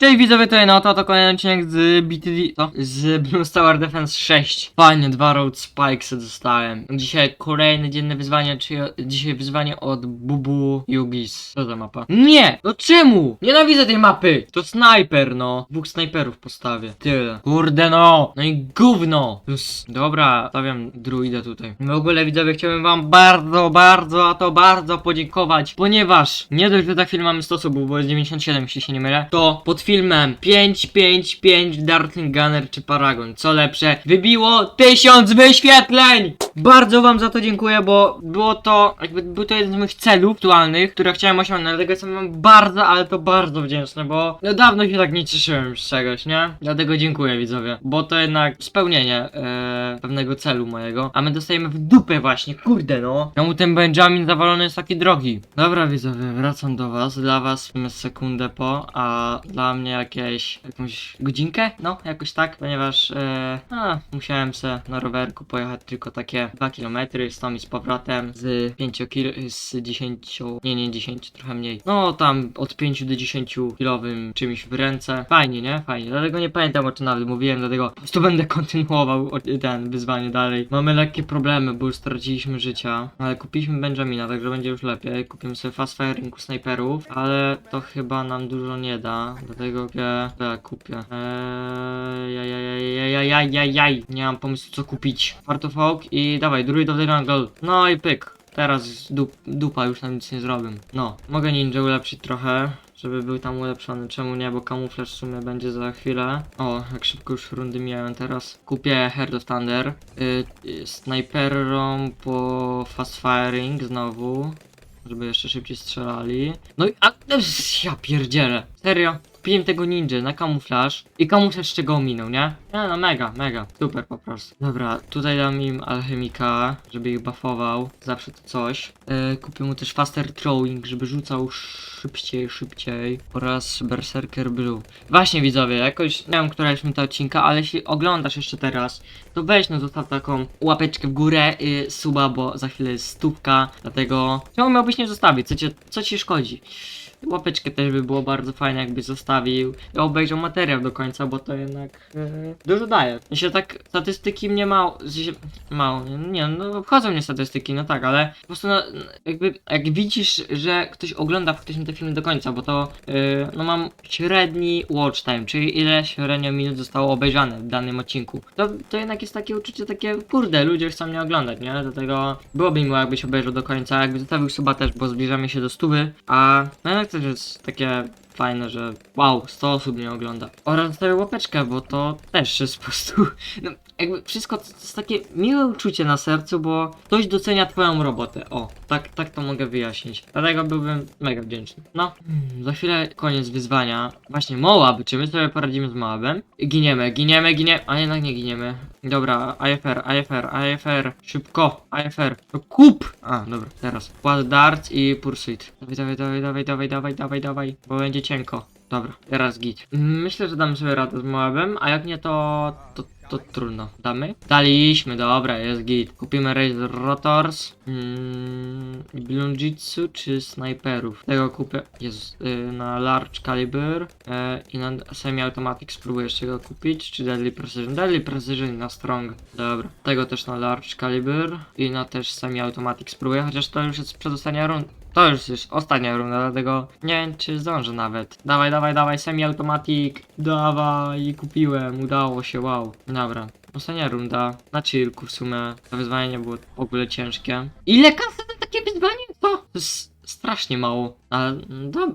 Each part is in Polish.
Cześć widzowie, to no to, to kolejny odcinek z BTD, to z Blue Tower Defense 6. Fajnie, dwa Road Spikes dostałem. Dzisiaj kolejne dzienne wyzwanie, czy dzisiaj wyzwanie od Bubu Yugis. Co za mapa? Nie! No czemu? Nienawidzę tej mapy! To snajper, no. Dwóch snajperów postawię. Tyle. Kurde no! No i gówno! Plus, dobra, stawiam druida tutaj. W ogóle widzowie, chciałbym wam bardzo, bardzo, a to bardzo podziękować, ponieważ nie dość, że za chwilę mamy 100 subów, bo jest 97, jeśli się nie mylę, to pod filmem 555 Darkling Gunner czy Paragon, co lepsze, wybiło 1000 wyświetleń! Bardzo wam za to dziękuję, bo było to, jakby był to jeden z moich celów aktualnych, które chciałem osiągnąć, dlatego jestem wam bardzo, ale to bardzo wdzięczny, bo no dawno się tak nie cieszyłem z czegoś, nie? Dlatego dziękuję widzowie, bo to jednak spełnienie e, pewnego celu mojego, a my dostajemy w dupę właśnie, kurde no. Czemu ten Benjamin zawalony jest taki drogi? Dobra widzowie, wracam do was, dla was sekundę po, a dla mnie jakieś, jakąś godzinkę? No, jakoś tak, ponieważ e, a, musiałem se na rowerku pojechać tylko takie 2 km z tam i z powrotem z 5 kil, z 10, nie, nie 10, trochę mniej. No tam od 5 do 10 kilowym czymś w ręce. Fajnie, nie? Fajnie. Dlatego nie pamiętam o czym nawet mówiłem, dlatego po prostu będę kontynuował ten wyzwanie dalej. Mamy lekkie problemy, bo już straciliśmy życia, ale kupiliśmy Benjamina, także będzie już lepiej. Kupimy sobie fast firing snajperów, ale to chyba nam dużo nie da, dlatego ja, to ja kupię. Eee, jaj, jaj, jaj, jaj, jaj. Nie mam pomysłu co kupić. Fartofok i dawaj, Druid of the Jungle. No i pyk. Teraz dup, dupa już nam nic nie zrobię. No, mogę ninja ulepszyć trochę, żeby był tam ulepszony. Czemu nie? Bo kamuflaż w sumie będzie za chwilę. O, jak szybko już rundy miałem teraz. Kupię Herd of Thunder. Y, y, snajperom po fast firing znowu. Żeby jeszcze szybciej strzelali. No i a, ja pierdzielę. Serio? Kupiłem tego ninja na kamuflaż i kamuflaż czego ominął, nie? Nie no, mega, mega, super po prostu. Dobra, tutaj dam im alchemika, żeby ich buffował, zawsze to coś. E, kupię mu też faster throwing, żeby rzucał szybciej, szybciej oraz berserker blue. Właśnie widzowie, jakoś nie wiem, która jest minuta odcinka, ale jeśli oglądasz jeszcze teraz, to weź no zostaw taką łapeczkę w górę, y, suba, bo za chwilę jest stówka, dlatego czemu miałbyś nie zostawić, co, cię, co ci szkodzi? Łapeczkę też by było bardzo fajne, jakbyś zostawił i obejrzał materiał do końca, bo to jednak e, dużo daje. Jeśli tak statystyki mnie mało, mało, nie no wchodzą mnie statystyki, no tak, ale po prostu no, jakby jak widzisz, że ktoś ogląda faktycznie te filmy do końca, bo to e, no mam średni watch time, czyli ile średnio minut zostało obejrzane w danym odcinku. To, to jednak jest takie uczucie takie, kurde, ludzie chcą mnie oglądać, nie? Dlatego byłoby miło jakbyś obejrzał do końca, jakby zostawił suba też, bo zbliżamy się do stówy, a no jednak też jest takie fajne, że wow, 100 osób mnie ogląda. Oraz zostawię łapeczkę, bo to też jest po prostu, no jakby wszystko to jest takie miłe uczucie na sercu, bo ktoś docenia twoją robotę. O, tak, tak to mogę wyjaśnić. Dlatego byłbym mega wdzięczny. No, hmm, za chwilę koniec wyzwania. Właśnie Moab, czy my sobie poradzimy z Moabem? Giniemy, giniemy, giniemy, a jednak nie giniemy. Dobra, IFR, IFR, IFR, szybko. No kup! A, dobra, teraz. Quad Dart i Pursuit. Dawaj, dawaj, dawaj, dawaj, dawaj, dawaj, dawaj, dawaj, bo będzie cienko. Dobra, teraz git. Myślę, że damy sobie radę z Moabem, a jak nie, to, to, to trudno. Damy? Daliśmy, dobra, jest git. Kupimy Razor Rotors, mm, Blunjitsu czy Sniperów. Tego kupię, Jezus, y, na Large Caliber y, i na Semi-Automatic spróbuję jeszcze go kupić, czy Deadly Precision. Deadly Precision na Strong. Dobra, tego też na Large Caliber i na też Semi-Automatic spróbuję, chociaż to już jest przedostania rund. To już jest ostatnia runda, dlatego nie wiem czy zdążę nawet. Dawaj, dawaj, dawaj, semi-automatic. Dawaj, kupiłem, udało się, wow. Dobra, ostatnia runda. Na chillku w sumie. To wyzwanie nie było w ogóle ciężkie. Ile kasy na takie wyzwanie? Co? To jest strasznie mało. Ale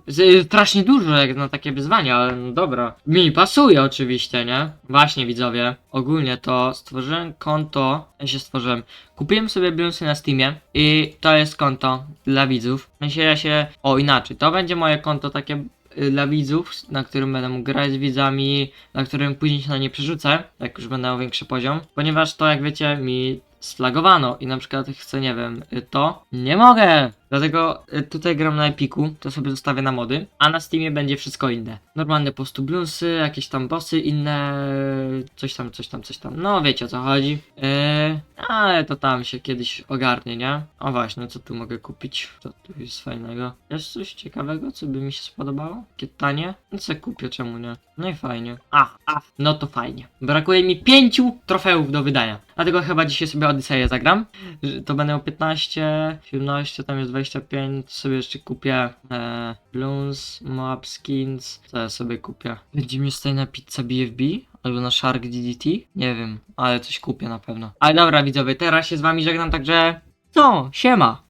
z- strasznie dużo jak na takie wyzwanie, ale no dobra. Mi pasuje oczywiście, nie? Właśnie widzowie. Ogólnie to stworzyłem konto. Ja się stworzyłem. Kupiłem sobie Bluesy na Steamie i to jest konto dla widzów. W sensie ja się. O inaczej, to będzie moje konto takie y, dla widzów, na którym będę grać z widzami, na którym później się na nie przerzucę, jak już będę miał większy poziom, ponieważ to jak wiecie mi sflagowano i na przykład chcę, nie wiem, to nie mogę Dlatego y, tutaj gram na Epiku, to sobie zostawię na mody, a na Steamie będzie wszystko inne. Normalne po prostu bluesy, jakieś tam bossy inne, coś tam, coś tam, coś tam. No wiecie o co chodzi. Yy, ale to tam się kiedyś ogarnie, nie? O właśnie, co tu mogę kupić? Co tu jest fajnego? Jest coś ciekawego, co by mi się spodobało? Takie tanie? No co kupię, czemu nie? No i fajnie. A, a, no to fajnie. Brakuje mi pięciu trofeów do wydania. Dlatego chyba dzisiaj sobie Odyseję zagram. To będą 15, 17, tam jest 25. Sobie jeszcze kupię e, Bloons, Moab Skins. Co ja sobie kupię? Będzie mi stoi na pizza BFB? Albo na Shark DDT? Nie wiem, ale coś kupię na pewno. Ale dobra widzowie, teraz się z wami żegnam, także... Co? Siema!